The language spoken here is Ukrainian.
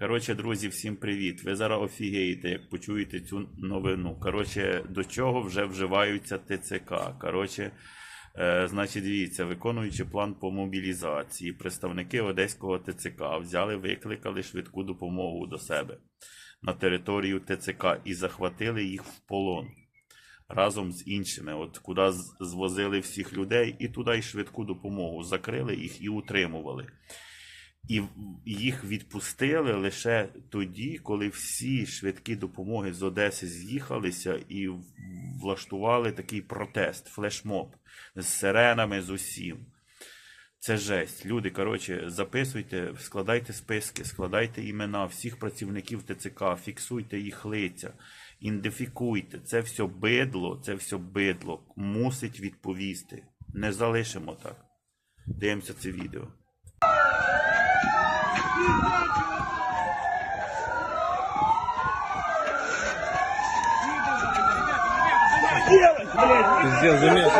Коротше, друзі, всім привіт. Ви зараз офігієте, як почуєте цю новину. Коротше, до чого вже вживаються ТЦК. Коротше, е, значить, дивіться, виконуючи план по мобілізації, представники Одеського ТЦК взяли, викликали швидку допомогу до себе на територію ТЦК і захватили їх в полон разом з іншими. От куди звозили всіх людей, і туди й швидку допомогу. Закрили їх і утримували. І їх відпустили лише тоді, коли всі швидкі допомоги з Одеси з'їхалися і влаштували такий протест, флешмоб з сиренами, з усім. Це жесть. Люди, коротше, записуйте, складайте списки, складайте імена всіх працівників ТЦК, фіксуйте їх лиця, ідентифікуйте. Це все бидло, це все бидло мусить відповісти. Не залишимо так. Дивимося це відео. Пиздец, замес.